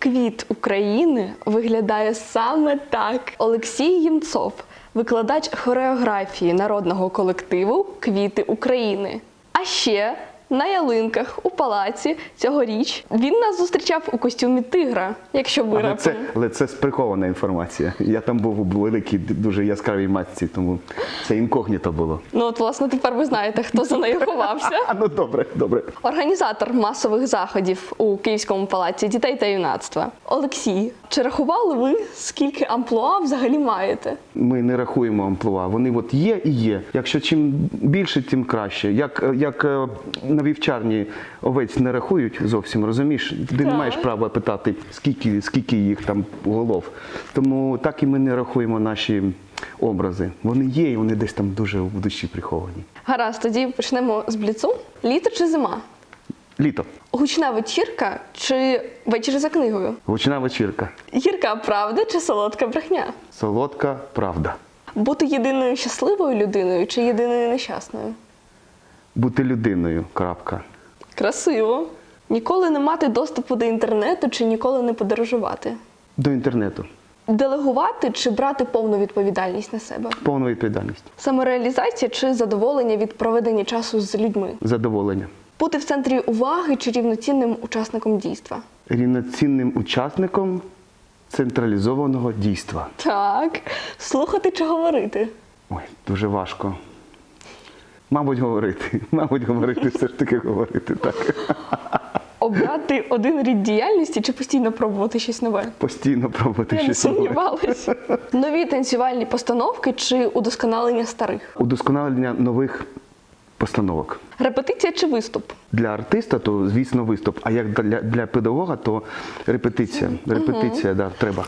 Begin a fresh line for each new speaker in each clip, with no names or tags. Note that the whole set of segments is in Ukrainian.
Квіт України виглядає саме так. Олексій Ємцов, викладач хореографії народного колективу Квіти України. А ще на ялинках у палаці цьогоріч він нас зустрічав у костюмі тигра, якщо ви
Але
раптом.
це, але це сприхована інформація. Я там був у великій, дуже яскравій матці, тому це інкогніто було.
Ну от власне тепер ви знаєте, хто за нею ховався.
А ну добре, добре.
Організатор масових заходів у Київському палаці дітей та юнацтва. Олексій, чи рахували ви, скільки амплуа взагалі маєте?
Ми не рахуємо амплуа. Вони от є і є. Якщо чим більше, тим краще. Як, як е, на вівчарні овець не рахують зовсім, розумієш? Ти не маєш права питати, скільки, скільки їх там голов. Тому так і ми не рахуємо наші образи. Вони є, і вони десь там дуже в душі приховані.
Гаразд, тоді почнемо з бліцу. Літо чи зима?
Літо.
Гучна вечірка чи вечір за книгою?
Гучна вечірка.
Гірка правда чи солодка брехня?
Солодка правда.
Бути єдиною щасливою людиною чи єдиною нещасною?
Бути людиною. Крапка.
Красиво. Ніколи не мати доступу до інтернету чи ніколи не подорожувати?
До інтернету.
Делегувати чи брати повну відповідальність на себе?
Повна відповідальність.
Самореалізація чи задоволення від проведення часу з людьми?
Задоволення.
Бути в центрі уваги чи рівноцінним учасником дійства?
Рівноцінним учасником централізованого дійства.
Так. Слухати чи говорити?
Ой, дуже важко. Мабуть, говорити. Мабуть, говорити, все ж таки говорити. Так.
Обрати один рід діяльності чи постійно пробувати щось нове?
Постійно пробувати
Я не
щось нове.
сумнівалась. Нові танцювальні постановки чи удосконалення старих?
Удосконалення нових постановок.
Репетиція чи виступ?
Для артиста, то звісно виступ. А як для, для педагога, то репетиція. Репетиція, да, треба.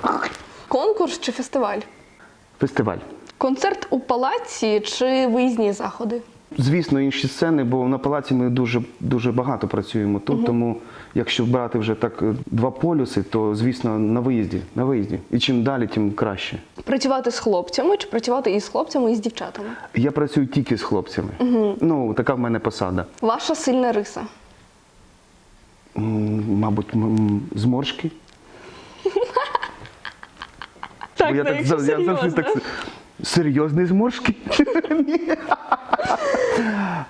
Конкурс чи фестиваль?
Фестиваль.
Концерт у палаці чи виїзні заходи?
Звісно, інші сцени, бо на палаці ми дуже дуже багато працюємо тут. Тому якщо брати вже так е, два полюси, то звісно на виїзді. На виїзді. І чим далі, тим краще.
Працювати з хлопцями чи працювати і з хлопцями, і з дівчатами?
Я працюю тільки з хлопцями. Ну, така в мене посада.
Ваша сильна риса.
М, Мабуть, м- зморшки.
Так,
Бо я так, я завжди так серйозні зморшки. Ні.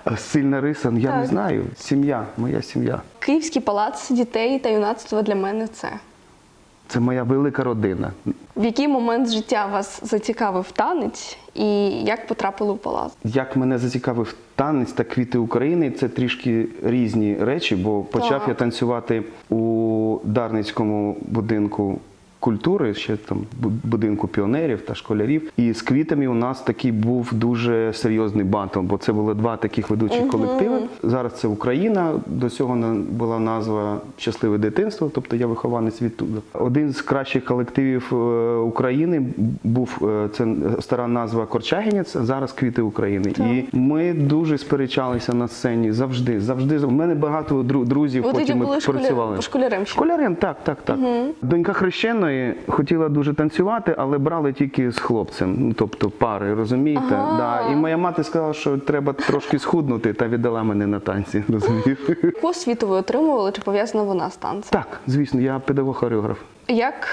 А Сильна риса, ну, я не знаю. Сім'я, моя сім'я.
Київський палац дітей та юнацтва для мене це.
Це моя велика родина.
В який момент життя вас зацікавив танець і як потрапили у палац?
Як мене зацікавив танець та квіти України, це трішки різні речі, бо почав
Так.
я танцювати у Дарницькому будинку культури, ще там будинку піонерів та школярів. І з квітами у нас такий був дуже серйозний батл, бо це були два таких ведучих колективи. Зараз це Україна. До цього була назва Щасливе дитинство, тобто я вихованець відтуди. Один з кращих колективів е, України був е, це стара назва Корчагінець, зараз квіти України. І ми дуже сперечалися на сцені завжди. Завжди у мене багато дру- друзів. Потім ми
були
працювали.
школярем?
Школярем, так, так, так. Донька хрещеної хотіла дуже танцювати, але брали тільки з хлопцем, ну тобто пари, розумієте?
Ага.
Да. І моя мати сказала, що треба трошки схуднути, та віддала мене на танці. розумієте?
Яку освіту ви отримували чи пов'язана вона з танцем?
Так, звісно, я педагог-хореограф.
Як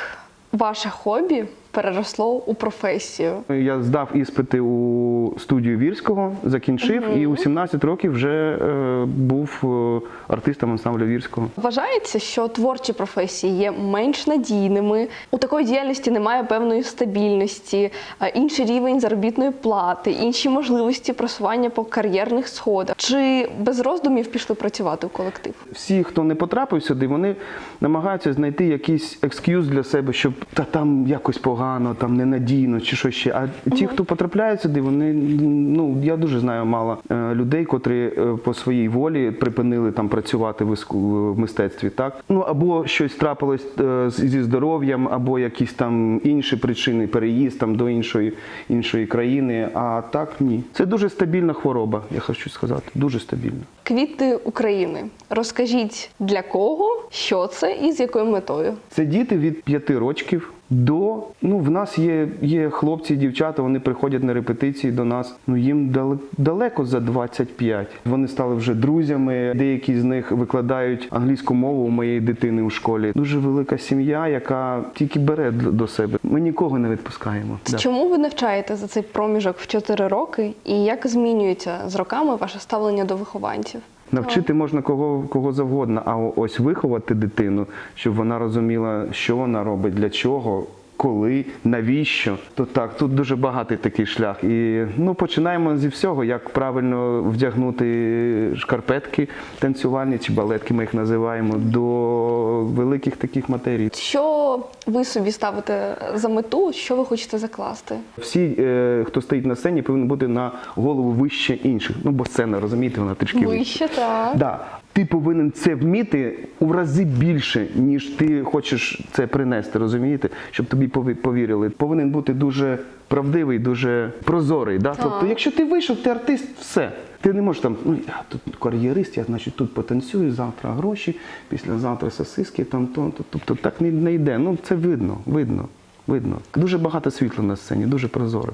ваше хобі переросло у професію?
Я здав іспити у студію Вірського, закінчив і у 17 років вже е, був е, артистом ансамблю Вірського.
Вважається, що творчі професії є менш надійними. У такої діяльності немає певної стабільності, інший рівень заробітної плати, інші можливості просування по кар'єрних сходах. Чи без роздумів пішли працювати у колектив?
Всі, хто не потрапив сюди, вони намагаються знайти якийсь екскюз для себе, щоб та там якось погано, там ненадійно чи що ще. А ті, хто потрапляють сюди, вони ну я дуже знаю мало е, людей, котрі е, по своїй волі припинили там працювати в мистецтві. Так ну або щось трапилось е, зі здоров'ям, або якісь там інші причини, переїзд там до іншої іншої країни. А так ні, це дуже стабільна хвороба. Я хочу сказати, дуже стабільна.
Квіти України. Розкажіть для кого, що це і з якою метою?
Це діти від 5 років до ну в нас є, є хлопці, дівчата, вони приходять на репетиції до нас. Ну їм дал- далеко за 25. Вони стали вже друзями. Деякі з них викладають англійську мову у моєї дитини у школі. Дуже велика сім'я, яка тільки бере до себе. Ми нікого не відпускаємо.
Чому ви навчаєте за цей проміжок в 4 роки, і як змінюється з роками ваше ставлення до вихованців?
Навчити можна кого, кого завгодно, а ось виховати дитину, щоб вона розуміла, що вона робить, для чого, коли, навіщо. То так, тут дуже багатий такий шлях. І ну, починаємо зі всього, як правильно вдягнути шкарпетки танцювальні чи балетки, ми їх називаємо, до великих таких матерій.
Що ви собі ставите за мету, що ви хочете закласти?
Всі, е, хто стоїть на сцені, повинен бути на голову вище інших. Ну, бо сцена, розумієте, вона трішки вища.
Вище, так.
Да. Ти повинен це вміти у рази більше, ніж ти хочеш це принести, розумієте? Щоб тобі пові- повірили. Повинен бути дуже правдивий, дуже прозорий. Да? Тобто, якщо ти вийшов, ти артист, все. Ти не можеш там, ну я тут кар'єрист, я значить тут потанцюю, завтра гроші, післязавтра сосиски, там то, то. Тобто так не, не йде. Ну це видно, видно, видно. Дуже багато світла на сцені, дуже прозоро.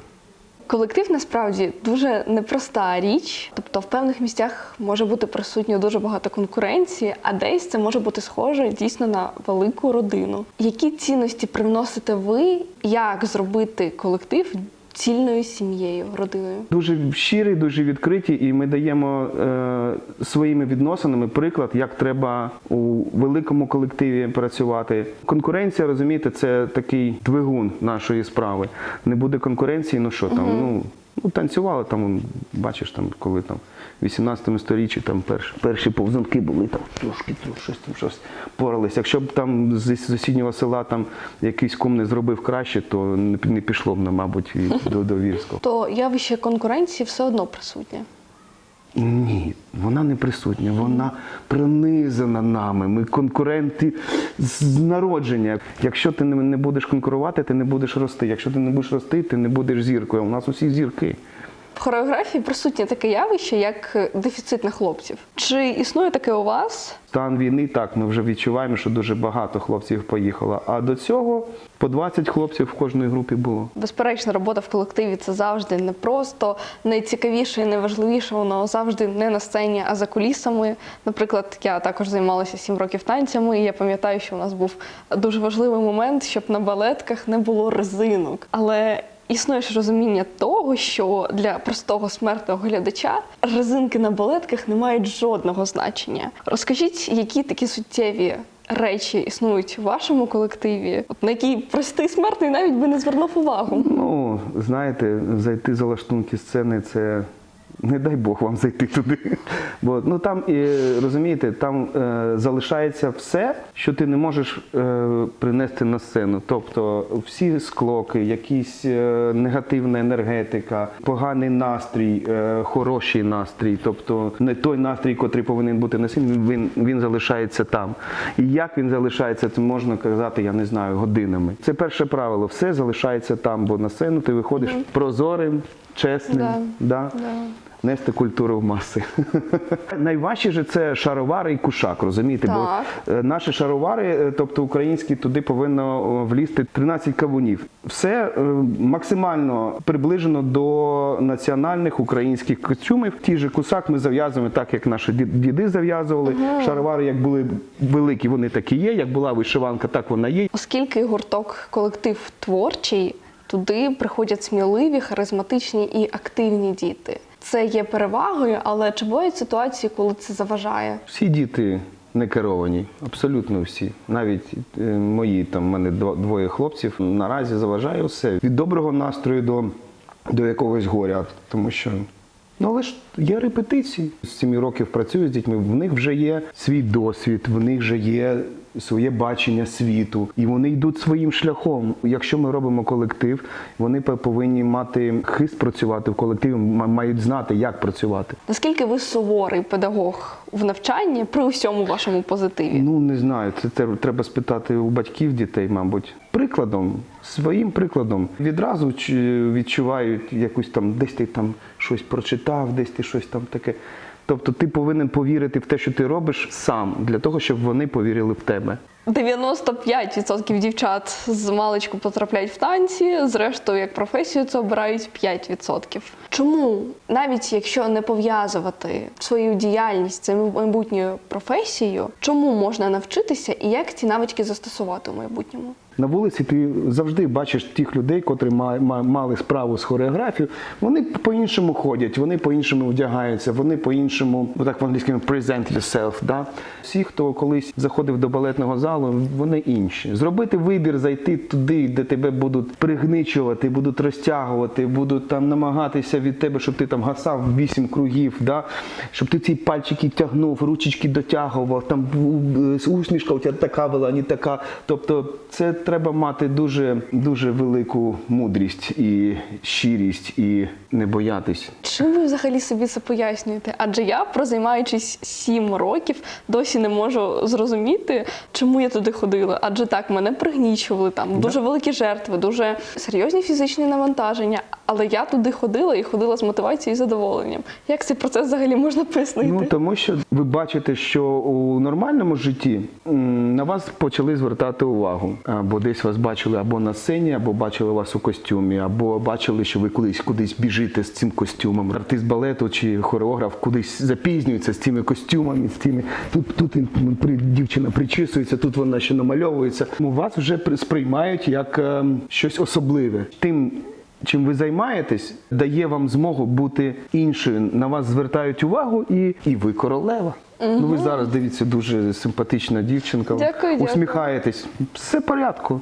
Колектив насправді дуже непроста річ. Тобто, в певних місцях може бути присутньо дуже багато конкуренції, а десь це може бути схоже дійсно на велику родину. Які цінності привносите ви? Як зробити колектив цільною сім'єю, родиною?
Дуже щирі, дуже відкриті, і ми даємо е, своїми відносинами приклад, як треба у великому колективі працювати. Конкуренція, розумієте, це такий двигун нашої справи. Не буде конкуренції, ну що там, ну. Ну, танцювали там, бачиш, там, коли там в 18 сторіччі там перші, перші повзунки були, там трошки трошки, щось там щось порались. Якщо б там з сусіднього села там якийсь кум не зробив краще, то не, пішло б, мабуть, і до, до Вірського.
То явище конкуренції все одно присутнє.
Ні, вона не присутня, вона принизана нами. Ми конкуренти з народження. Якщо ти не будеш конкурувати, ти не будеш рости. Якщо ти не будеш рости, ти не будеш зіркою. У нас усі зірки.
В хореографії присутнє таке явище, як дефіцит на хлопців. Чи існує таке у вас?
Стан війни, так, ми вже відчуваємо, що дуже багато хлопців поїхало. А до цього по 20 хлопців в кожній групі було.
Безперечно, робота в колективі це завжди не просто найцікавіше і найважливіше, воно завжди не на сцені, а за кулісами. Наприклад, я також займалася сім років танцями, і я пам'ятаю, що у нас був дуже важливий момент, щоб на балетках не було резинок. Але існує ж розуміння того, що для простого смертного глядача резинки на балетках не мають жодного значення. Розкажіть, які такі суттєві речі існують в вашому колективі, от на які простий смертний навіть би не звернув увагу.
Ну, знаєте, зайти за лаштунки сцени це. Не дай Бог вам зайти туди. Бо ну там і розумієте, там е, залишається все, що ти не можеш е, принести на сцену. Тобто всі склоки, якісь е, негативна енергетика, поганий настрій, е, хороший настрій. Тобто не той настрій, котрий повинен бути на сцені, він, він залишається там. І як він залишається, це можна казати, я не знаю, годинами. Це перше правило. Все залишається там, бо на сцену ти виходиш прозорим, чесним.
Да.
Да.
Да.
Нести культуру в маси. Найважче же це шаровари і кушак, розумієте?
Так.
Бо е, наші шаровари, е, тобто українські, туди повинно влізти 13 кавунів. Все е, максимально приближено до національних українських костюмів. Ті же кусак ми зав'язуємо так, як наші ді- діди зав'язували. Шаровари, як були великі, вони так і є. Як була вишиванка, так вона є.
Оскільки гурток колектив творчий, туди приходять сміливі, харизматичні і активні діти. Це є перевагою, але чи бувають ситуації, коли це заважає?
Всі діти не керовані, абсолютно всі. Навіть е, мої там в мене двоє хлопців наразі заважає все від доброго настрою до, до якогось горя, тому що. Ну, але ж є репетиції. З 7 років працюю з дітьми, в них вже є свій досвід, в них вже є своє бачення світу, і вони йдуть своїм шляхом. Якщо ми робимо колектив, вони повинні мати хист працювати в колективі, мають знати, як працювати.
Наскільки ви суворий педагог в навчанні при усьому вашому позитиві?
Ну не знаю, це треба спитати у батьків дітей, мабуть. Прикладом, своїм прикладом відразу відчувають якусь там, десь ти там щось прочитав, десь ти щось там таке. Тобто ти повинен повірити в те, що ти робиш сам, для того, щоб вони повірили в тебе.
95% дівчат з маличку потрапляють в танці, зрештою, як професію, це обирають 5%. Чому, навіть якщо не пов'язувати свою діяльність з майбутньою професією, чому можна навчитися і як ці навички застосувати у майбутньому?
На вулиці ти завжди бачиш тих людей, котрі ма- ма- мали справу з хореографією. Вони по-іншому ходять, вони по-іншому вдягаються, вони по-іншому, так в англійському present yourself. Да? Всі, хто колись заходив до балетного залу, вони інші. Зробити вибір, зайти туди, де тебе будуть пригничувати, будуть розтягувати, будуть там намагатися від тебе, щоб ти там гасав вісім кругів, да? щоб ти ці пальчики тягнув, ручечки дотягував, там усмішка у тебе така була, не така. Тобто це треба мати дуже, дуже велику мудрість і щирість, і не боятись.
Чим ви взагалі собі це пояснюєте? Адже я, прозаймаючись сім років, досі не можу зрозуміти, чому я туди ходила. Адже так мене пригнічували там дуже великі жертви, дуже серйозні фізичні навантаження. Але я туди ходила і ходила з мотивацією і задоволенням. Як цей процес взагалі можна пояснити?
Ну тому що ви бачите, що у нормальному житті на вас почали звертати увагу. Або десь вас бачили або на сцені, або бачили вас у костюмі, або бачили, що ви кудись кудись біжите з цим костюмом. Артист балету чи хореограф кудись запізнюється з цими костюмами, з цими тут, тут при- дівчина причісується, тут вона ще намальовується. У вас вже при- сприймають як ем, щось особливе. Тим чим ви займаєтесь, дає вам змогу бути іншою. На вас звертають увагу, і, і ви королева. Ну ви зараз дивіться дуже симпатична дівчинка.
Дякую, дякую.
Усміхаєтесь. Все в порядку.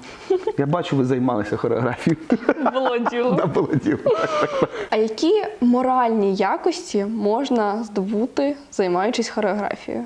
Я бачу, ви займалися хореографією.
Було діло.
Да, було діло.
А які моральні якості можна здобути, займаючись хореографією?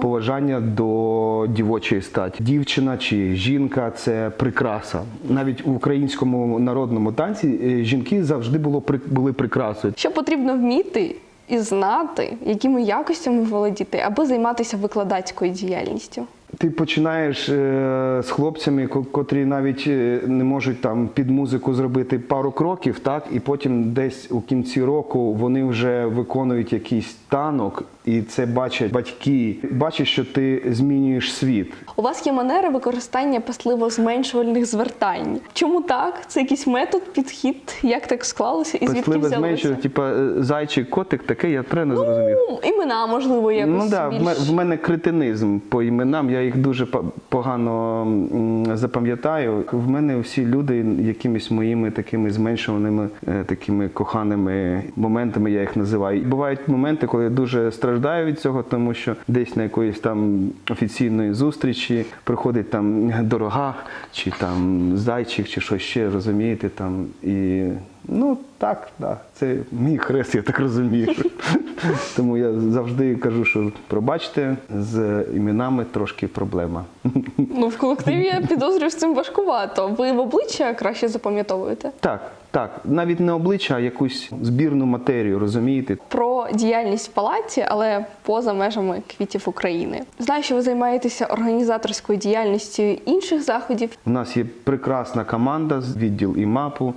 Поважання до дівочої статі. Дівчина чи жінка це прикраса. Навіть в українському народному танці е, жінки завжди було були прикрасою.
Що потрібно вміти і знати, якими якостями володіти, аби займатися викладацькою діяльністю?
Ти починаєш е, з хлопцями, ко- котрі навіть е, не можуть там під музику зробити пару кроків, так, і потім десь у кінці року вони вже виконують якийсь танок, і це бачать батьки. Бачать, що ти змінюєш світ.
У вас є манера використання пасливо зменшувальних звертань. Чому так? Це якийсь метод, підхід, як так склалося і звідки взялося?
зменшення, типа е, зайчик, котик, таке я правильно зрозумів.
Ну, імена, можливо, якось
Ну да, в
більш...
в мене кретинизм по іменам, я їх дуже по- погано запам'ятаю. В мене всі люди якимись моїми такими зменшуваними, е, такими коханими моментами, я їх називаю. Бувають моменти, коли я дуже страждаю від цього, тому що десь на якоїсь там офіційної зустрічі приходить там дорога, чи там зайчик, чи щось ще, розумієте, там і. Ну так, да. це мій хрест, я так розумію. Тому я завжди кажу, що пробачте, з іменами трошки проблема.
Ну, в колективі я підозрюю з цим важкувато. Ви в обличчя краще запам'ятовуєте?
Так, так, навіть не обличчя, а якусь збірну матерію, розумієте?
Про діяльність в палаці, але поза межами квітів України. Знаю, що ви займаєтеся організаторською діяльністю інших заходів.
У нас є прекрасна команда з відділ ІМАПу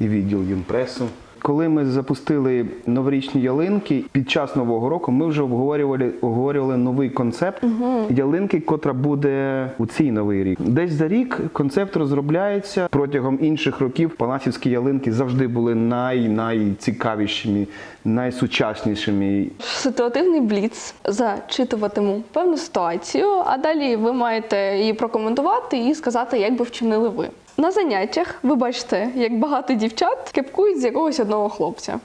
і відділ Юнпресу. Коли ми запустили новорічні ялинки під час нового року, ми вже обговорювали, обговорювали новий концепт ялинки, котра буде у цей новий рік. Десь за рік концепт розробляється протягом інших років. Палацівські ялинки завжди були най найцікавішими, найсучаснішими.
Ситуативний бліц зачитуватиму певну ситуацію, а далі ви маєте її прокоментувати і сказати, як би вчинили ви. На заняттях ви бачите, як багато дівчат кепкують з якогось одного хлопця.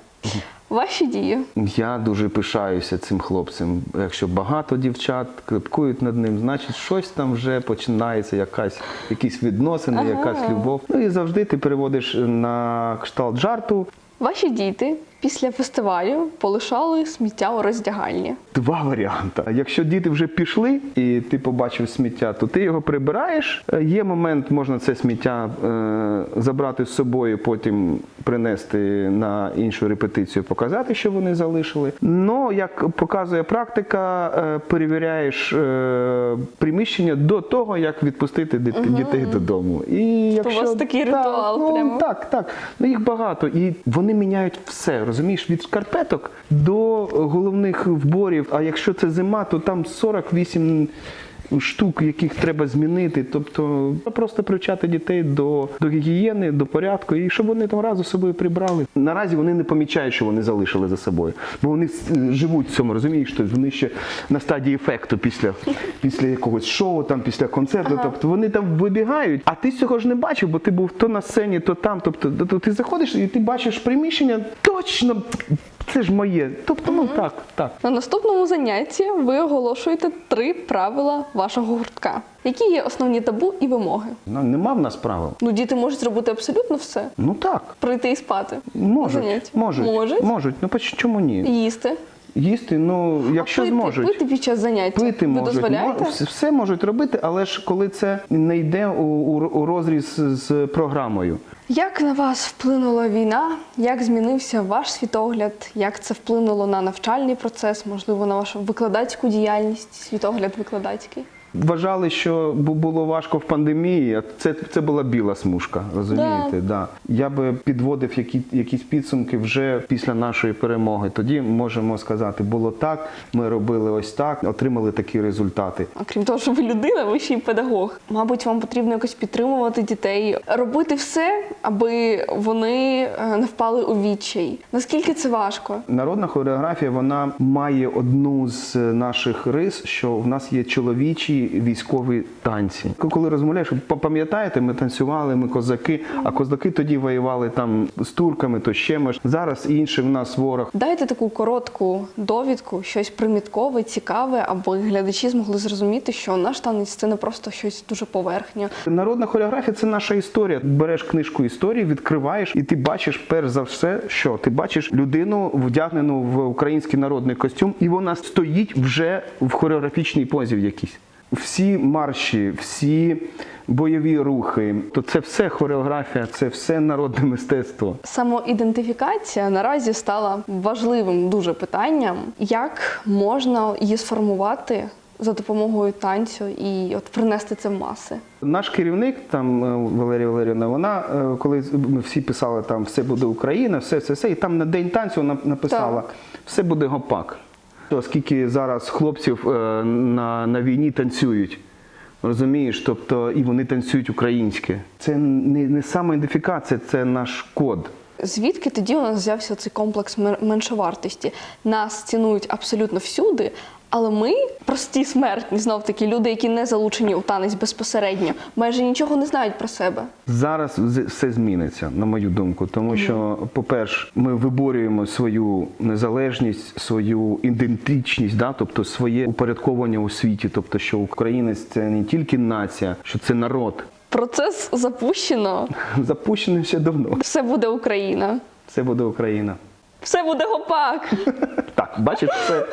Ваші дії.
Я дуже пишаюся цим хлопцем. Якщо багато дівчат клепкують над ним, значить щось там вже починається, якась, якісь відносини,
Ага.
якась любов. Ну і завжди ти переводиш на кшталт жарту.
Ваші діти після фестивалю полишали сміття у роздягальні.
Два варіанти. Якщо діти вже пішли і ти побачив сміття, то ти його прибираєш. Е, Є момент, можна це сміття е, забрати з собою, потім принести на іншу репетицію, показати, що вони залишили. Ну, як показує практика, е, перевіряєш е, приміщення до того, як відпустити дит- дітей додому. І якщо
вас такий
Так,
ритуал
ну,
прямо.
так, так. Ну їх багато, і вони міняють все. Розумієш, від шкарпеток до головних вборів. А якщо це зима, то там 48 штук, яких треба змінити. Тобто просто привчати дітей до, до гігієни, до порядку, і щоб вони там разу з собою прибрали. Наразі вони не помічають, що вони залишили за собою, бо вони е, живуть в цьому, розумієш, що вони ще на стадії ефекту після, після якогось шоу, там після концерту. Тобто вони там вибігають, а ти цього ж не бачив, бо ти був то на сцені, то там. Тобто, то ти заходиш і ти бачиш приміщення, точно це ж моє. Тобто, ну так, так.
На наступному занятті ви оголошуєте три правила вашого гуртка. Які є основні табу і вимоги?
Ну, нема в нас правил.
Ну, діти можуть зробити абсолютно все.
Ну так.
Прийти і спати.
Можуть,
Занять.
можуть,
Можуть.
можуть. Ну поч- чому ні?
Їсти.
Їсти, ну якщо
пити,
зможуть.
пити під час заняття.
Пити
ви
можуть,
дозволяєте?
все, все можуть робити, але ж коли це не йде у, у, у розріз з програмою.
Як на вас вплинула війна? Як змінився ваш світогляд? Як це вплинуло на навчальний процес, можливо, на вашу викладацьку діяльність, світогляд викладацький?
Вважали, що було важко в пандемії, а це, це була біла смужка, розумієте? Да. Я би підводив які, якісь підсумки вже після нашої перемоги. Тоді можемо сказати, було так, ми робили ось так, отримали такі результати.
Окрім того, що ви людина, ви ще й педагог. Мабуть, вам потрібно якось підтримувати дітей, робити все, аби вони е, не впали у відчай. Наскільки це важко?
Народна хореографія вона має одну з наших рис, що в нас є чоловічі військові танці. Коли розмовляєш, «П- пам'ятаєте, ми танцювали, ми козаки, а козаки тоді воювали там з турками, то ще ми. Зараз інший в нас ворог.
Дайте таку коротку довідку, щось приміткове, цікаве, аби глядачі змогли зрозуміти, що наш танець це не просто щось дуже поверхнє.
Народна хореографія це наша історія. Береш книжку історії, відкриваєш, і ти бачиш перш за все, що ти бачиш людину вдягнену в український народний костюм, і вона стоїть вже в хореографічній позі в якійсь. Всі марші, всі бойові рухи, то це все хореографія, це все народне мистецтво.
Самоідентифікація наразі стала важливим дуже питанням, як можна її сформувати за допомогою танцю і от принести це в маси.
Наш керівник, там е, Валерія Валерівна, вона е, коли ми всі писали там все буде Україна, все, все, все, і там на день танцю вона написала
Так.
все буде гопак. Оскільки зараз хлопців е, на, на війні танцюють. Розумієш, тобто і вони танцюють українське. Це не, не самоідентифікація, це наш код.
Звідки тоді у нас взявся цей комплекс мен- меншовартості? Нас цінують абсолютно всюди, але ми, прості смертні, знов таки люди, які не залучені у танець безпосередньо, майже нічого не знають про себе.
Зараз все зміниться, на мою думку, тому що, по-перше, ми виборюємо свою незалежність, свою ідентичність, да? тобто своє упорядковування у світі, тобто, що українець це не тільки нація, що це народ.
Процес запущено.
Запущено ще давно.
Все буде Україна.
Все буде Україна.
Все буде гопак.
Так, бачиш, це